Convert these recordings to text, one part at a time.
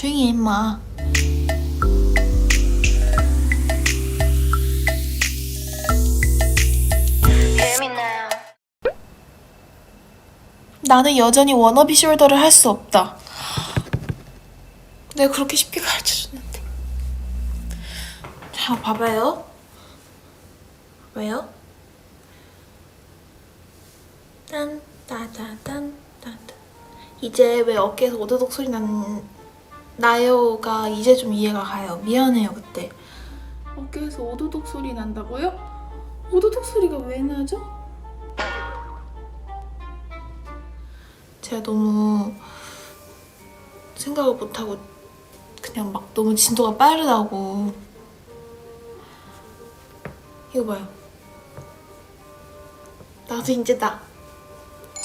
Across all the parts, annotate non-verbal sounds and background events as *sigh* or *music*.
조용히 해 임마. 나는 여전히 워너비 숄더를 할 수 없다. 내가 그렇게 쉽게 가르쳐줬는데. 자 봐봐요. 봐봐요. 딴 따다딴 딴따. 이제 왜 어깨에서 오도독 소리 난 나요가 이제 좀 이해가 가요. 미안해요 그때. 어깨에서 오도독 소리 난다고요? 오도독 소리가 왜 나죠? 제가 너무 생각을 못하고 그냥 막 너무 진도가 빠르다고. 이거 봐요. 나도 이제 나.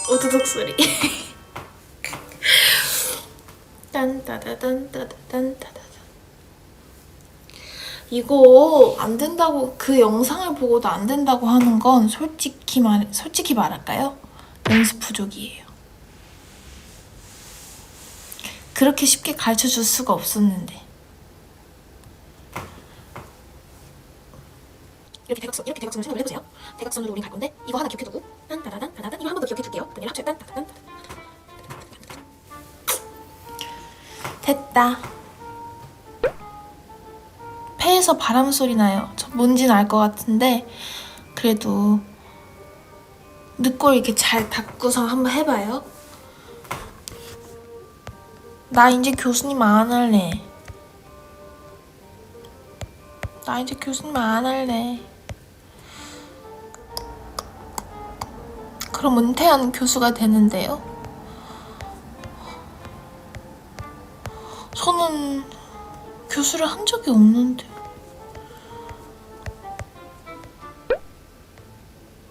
오도독 소리 *laughs* 딴 따다단 따다단 따다단 이거 안 된다고 그 영상을 보고도 안 된다고 하는 건 솔직히 말 솔직히 말할까요? 연습 부족이에요. 그렇게 쉽게 가르쳐 줄 수가 없었는데. 이렇게 대각선 이렇게 대각선을 생각을 해보세요. 대각선으로 우린 갈 건데 이거 하나 기억해두고 딴 따다단 따다단 이거 한 번 더 기억해둘게요. 그럼 얘를 합쳐요. 딴 따다단 됐다. 폐에서 바람 소리 나요. 저 뭔지는 알 것 같은데 그래도 늑골 이렇게 잘 닫고서 한번 해봐요. 나 이제 교수님 안 할래. 나 이제 교수님 안 할래. 그럼 은퇴하는 교수가 되는데요. 저는 교수를 한 적이 없는데.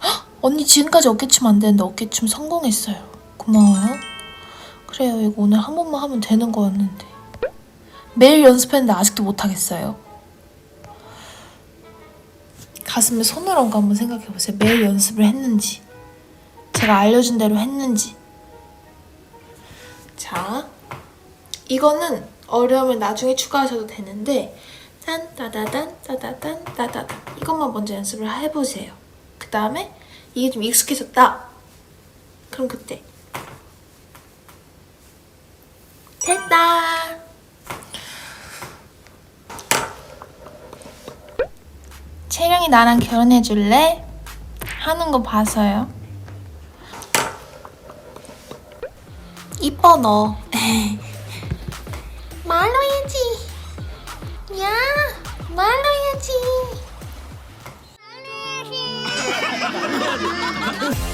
헉! 언니 지금까지 어깨춤 안 되는데 어깨춤 성공했어요. 고마워요. 그래요. 이거 오늘 한 번만 하면 되는 거였는데. 매일 연습했는데 아직도 못하겠어요. 가슴에 손을 얹고 한번 생각해보세요. 매일 연습을 했는지. 제가 알려준 대로 했는지. 자, 이거는 어려우면 나중에 추가하셔도 되는데 딴 따다단 따다단 따다단 이것만 먼저 연습을 해보세요. 그 다음에 이게 좀 익숙해졌다. 그럼 그때 됐다. 채령이 나랑 결혼해 줄래? 하는 거 봐서요. 이뻐 너. *laughs* 心王律师